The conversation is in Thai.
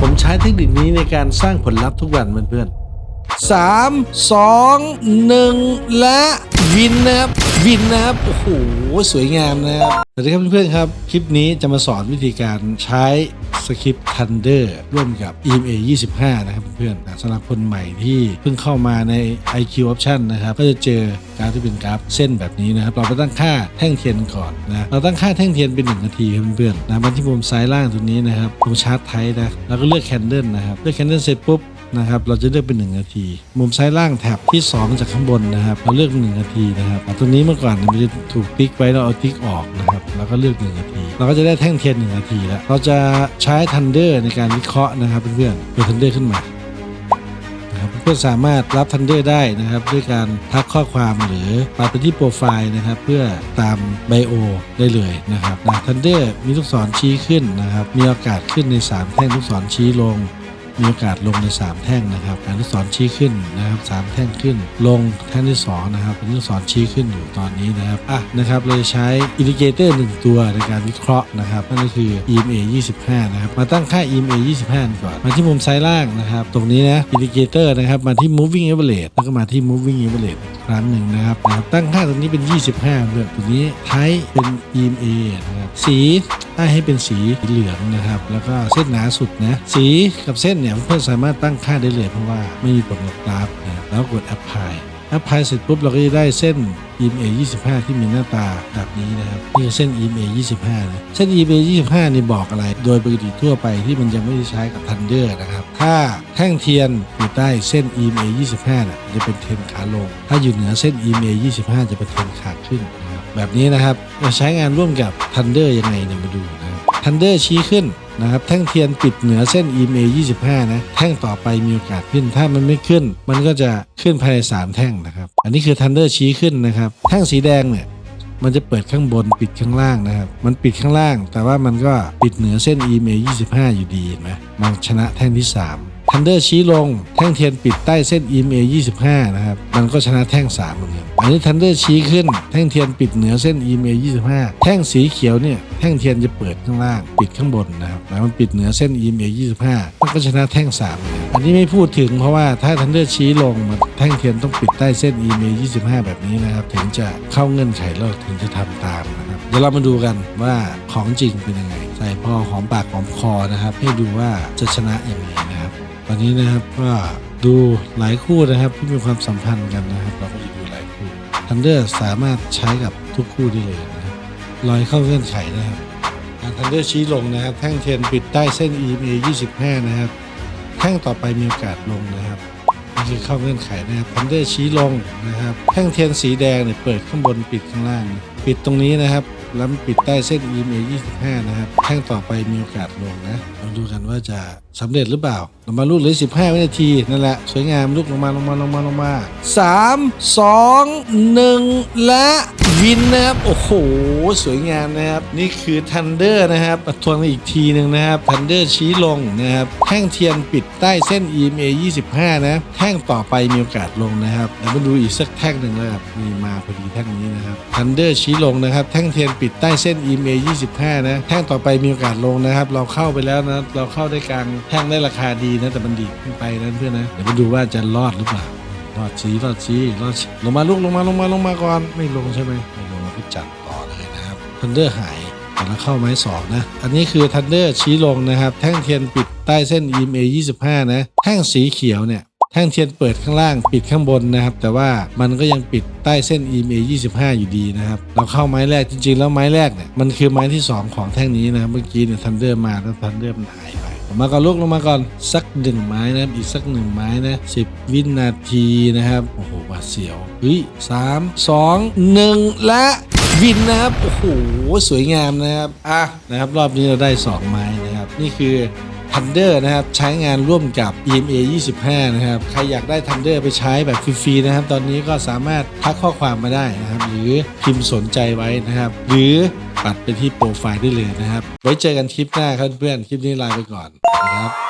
ผมใช้เทคนิคนี้ในการสร้างผลลัพธ์ทุกวันเพื่อนๆสามสองหนึ่งและ วินนะครับ วินนะครับ โอ้โห สวยงามนะครับสวัสดีครับเพื่อนๆครับ คลิปนี้จะมาสอนวิธีการใช้สคริปต์ Thunder ร่วมกับ EMA 25 นะครับเพื่อนๆสำหรับคนใหม่ที่เพิ่งเข้ามาใน IQ Option นะครับ ก็จะเจอกราฟที่เป็นกราฟเส้นแบบนี้นะครับ เราไปตั้งค่าแท่งเทียนก่อนนะเราตั้งค่าแท่งเทียนเป็น 1 นาทีครับเพื่อนๆนะมาที่มุมซ้ายล่างตรงนี้นะครับตรงชาร์ตไทป์นะแล้วก็เลือกแคนเดิลนะครับเลือกแคนเดิลเสร็จปุ๊บ นะครับเราจะเลือกเป็น 1 นาที มุมซ้ายล่างแถบที่ 2 จากข้างบนนะครับเราเลือก 1 นาทีนะครับตรงนี้เมื่อก่อนมันจะถูกติ๊กไว้เราเอาติ๊กออกนะครับแล้วก็เลือก 1 นาที เราก็จะได้แท่งเทียน 1 นาทีแล้วเราจะใช้ Thunder ในการวิเคราะห์นะครับเพื่อนๆเปิด Thunder ขึ้นมานะครับเพื่อนสามารถรับ Thunder ได้นะครับ ด้วยการทักข้อความหรือไปที่โปรไฟล์นะครับ เพื่อตามไบโอได้เลยนะครับนะ Thunder มีลูกศรชี้ขึ้นนะครับ มีโอกาสขึ้นใน 3 แท่งลูกศรชี้ลง มีโอกาสลงใน 3 แท่งนะครับการลูกศรชี้ขึ้นนะครับสามแท่งขึ้น ลงแท่งที่2นะครับเป็นลูกศรชี้ขึ้นอยู่ตอนนี้นะครับอะนะครับเลยใช้อินดิเคเตอร์1ตัวในการวิเคราะห์นะครับนั่นก็คือ EMA 25 นะครับมาตั้งค่า EMA 25 ก่อน มาที่มุมซ้ายล่างนะครับ ตรงนี้นะอินดิเคเตอร์นะครับมาที่ moving average แล้วก็มาที่ moving average ครั้งหนึ่งนะครับตั้งค่าตัวนี้เป็น 25เลือกตัวนี้ใช้เป็น EMA นะครับสีให้เป็นสีเหลืองนะครับ แล้วก็เส้นหนาสุดนะสีกับเส้นเนี่ยเพื่อนสามารถตั้งค่าได้เลยเพราะว่าไม่มีผลกับกราฟนะแล้วกด apply apply เสร็จปุ๊บเราก็จะได้เส้น EMA 25 ที่มีหน้าตาแบบนี้นะครับนี่คือเส้น EMA 25นะเส้น EMA 25นี่บอกอะไร โดยปกติทั่วไปที่มันยังไม่ได้ใช้กับ Thunder นะครับ ถ้าแท่งเทียนอยู่ใต้เส้น EMA 25น่ะจะเป็นเทนขาลง ถ้าอยู่เหนือเส้น EMA 25 จะเป็นเทนขาขึ้นนะครับแบบนี้นะครับจะใช้งานร่วมกับ Thunder ยังไงเนี่ยมาดูนะครับ Thunder ชี้ขึ้น นะครับแท่งเทียนปิดเหนือเส้น EMA 25 นะ แท่งต่อไปมีโอกาสขึ้น ถ้ามันไม่ขึ้น มันก็จะขึ้นภายใน 3 แท่งนะครับ อันนี้คือ Thunder ชี้ขึ้นนะครับ แท่งสีแดงเนี่ยมันจะเปิดข้างบนปิดข้างล่างนะครับ มันปิดข้างล่าง แต่ว่ามันก็ปิดเหนือเส้น EMA 25 อยู่ดีเห็นไหมมันชนะแท่งที่ 3 Thunder ชี้ลง แท่งเทียนปิดใต้เส้น EMA 25 นะครับ มันก็ชนะแท่ง3เหมือนกันอันนี้ Thunder ชี้ขึ้น แท่งเทียนปิดเหนือเส้น EMA 25 แท่งสีเขียวเนี่ย แท่งเทียนจะเปิดข้างล่าง ปิดข้างบนนะครับแล้วมันปิดเหนือเส้น EMA 25 มันก็ชนะแท่ง3เหมือนกันอันนี้ไม่พูดถึงเพราะว่าถ้า Thunder ชี้ลงมันแท่งเทียนต้องปิดใต้เส้น EMA 25 แบบนี้นะครับ ถึงจะเข้าเงื่อนไขแล้วถึงจะทำตามนะครับ เดี๋ยวเรามาดูกันว่าของจริงเป็นยังไง ใส่พอหอมปากหอมคอนะครับ ให้ดูว่าจะชนะยังไงนะ ตอนนี้นะครับก็ดูหลายคู่นะครับที่มีความสัมพันธ์กันนะครับ เราก็จะดูหลายคู่ทันเดอร์สามารถใช้กับทุกคู่ได้เลยนะครับลอยเข้าเงื่อนไขนะครับทันเดอร์ชี้ลงนะครับ แท่งเทียนปิดใต้เส้น EMA 25 นะครับ แท่งต่อไปมีโอกาสลงนะครับนี่คือเข้าเงื่อนไขนะครับทันเดอร์ชี้ลงนะครับ แท่งเทียนสีแดงเนี่ยเปิดข้างบนปิดข้างล่าง ปิดตรงนี้นะครับแล้วปิดใต้เส้น EMA 25 นะครับ แท่งต่อไปมีโอกาสลงนะเราดูกันว่าจะ สำเร็จหรือเปล่าเรามาลูกเหลือ15 วินาที นั่นแหละ สวยงามลูกลงมาลงมาลงมาลงมา 3 2 1 และวินนะครับ โอ้โห สวยงามนะครับ นี่คือ Thunder นะครับทวนอีกทีหนึ่งนะครับ Thunder ชี้ลงนะครับแท่งเทียนปิดใต้เส้น EMA 25 นะ แท่งต่อไปมีโอกาสลงนะครับแล้วมาดูอีกสักแท่งหนึ่งแล้วครับนี่มาพอดีแท่งนี้นะครับ Thunder ชี้ลงนะครับแท่งเทียนปิดใต้เส้น EMA 25 นะแท่งต่อไปมีโอกาสลงนะครับ เราเข้าไปแล้วนะเราเข้าได้กลางแท่งได้ราคาดีนะแต่มันดีดขึ้นไปนะเพื่อนนะเดี๋ยวมาดูว่าจะรอดหรือเปล่ารอดชีรอดชีรอดลงมาลูกลงมาลงมาลงมาก่อนไม่ลงใช่ไหมไม่ลงเราก็จัดต่อเลยนะครับ Thunder หายแต่เราเข้าไม้สองนะ อันนี้คือ Thunder ชี้ลงนะครับ แท่งเทียนปิดใต้เส้น EMA 25 นะ แท่งสีเขียวเนี่ยแท่งเทียนเปิดข้างล่างปิดข้างบนนะครับ แต่ว่ามันก็ยังปิดใต้เส้น EMA 25 อยู่ดีนะครับ เราเข้าไม้แรกจริงๆ แล้วไม้แรกเนี่ยมันคือไม้ที่ 2 ของแท่งนี้นะครับเมื่อกี้เนี่ยทันเดอร์มาแล้วทันเดอร์มันหายไป มาก่อนลูกลงมาก่อนสักหนึ่งไม้นะครับอีกสักหนึ่งไม้นะสิบวินาทีนะครับโอ้โหหวาดเสียวเฮ้ยสามสองหนึ่งและวินนะครับโอ้โหสวยงามนะครับอะนะครับรอบนี้เราได้สองไม้นะครับ นี่คือ Thunder นะครับใช้งานร่วมกับ EMA 25 นะครับ ใครอยากได้ Thunder ไปใช้แบบฟรีๆนะครับ ตอนนี้ก็สามารถทักข้อความมาได้นะครับ หรือพิมพ์สนใจไว้นะครับ หรือปัดไปที่โปรไฟล์ได้เลยนะครับ ไว้เจอกันคลิปหน้าครับเพื่อนคลิปนี้ลาไปก่อนนะครับ